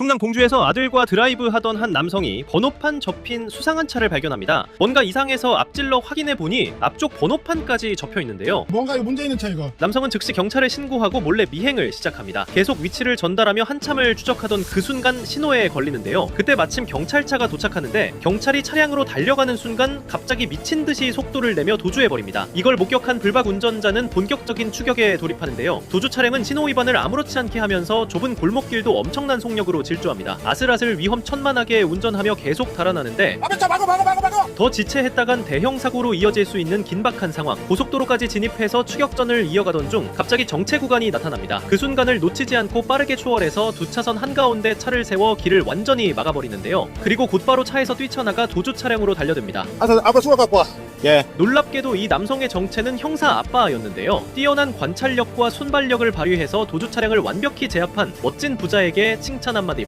충남 공주에서 아들과 드라이브 하던 한 남성이 번호판 접힌 수상한 차를 발견합니다. 뭔가 이상해서 앞질러 확인해 보니 앞쪽 번호판까지 접혀 있는데요. 뭔가 이거 문제 있는 차 이거. 남성은 즉시 경찰에 신고하고 몰래 미행을 시작합니다. 계속 위치를 전달하며 한참을 추적하던 그 순간 신호에 걸리는데요. 그때 마침 경찰차가 도착하는데 경찰이 차량으로 달려가는 순간 갑자기 미친 듯이 속도를 내며 도주해 버립니다. 이걸 목격한 불박 운전자는 본격적인 추격에 돌입하는데요. 도주 차량은 신호 위반을 아무렇지 않게 하면서 좁은 골목길도 엄청난 속력으로 질주합니다. 아슬아슬 위험 천만하게 운전하며 계속 달아나는데 앞에 차 막어 막어 막어 막어. 더 지체했다간 대형 사고로 이어질 수 있는 긴박한 상황. 고속도로까지 진입해서 추격전을 이어가던 중 갑자기 정체 구간이 나타납니다. 그 순간을 놓치지 않고 빠르게 추월해서 두 차선 한가운데 차를 세워 길을 완전히 막아버리는데요. 그리고 곧바로 차에서 뛰쳐나가 도주 차량으로 달려듭니다. 아서 아빠 수가 갖고 와. 예. 놀랍게도 이 남성의 정체는 형사 아빠였는데요. 뛰어난 관찰력과 순발력을 발휘해서 도주 차량을 완벽히 제압한 멋진 부자에게 칭찬 한마디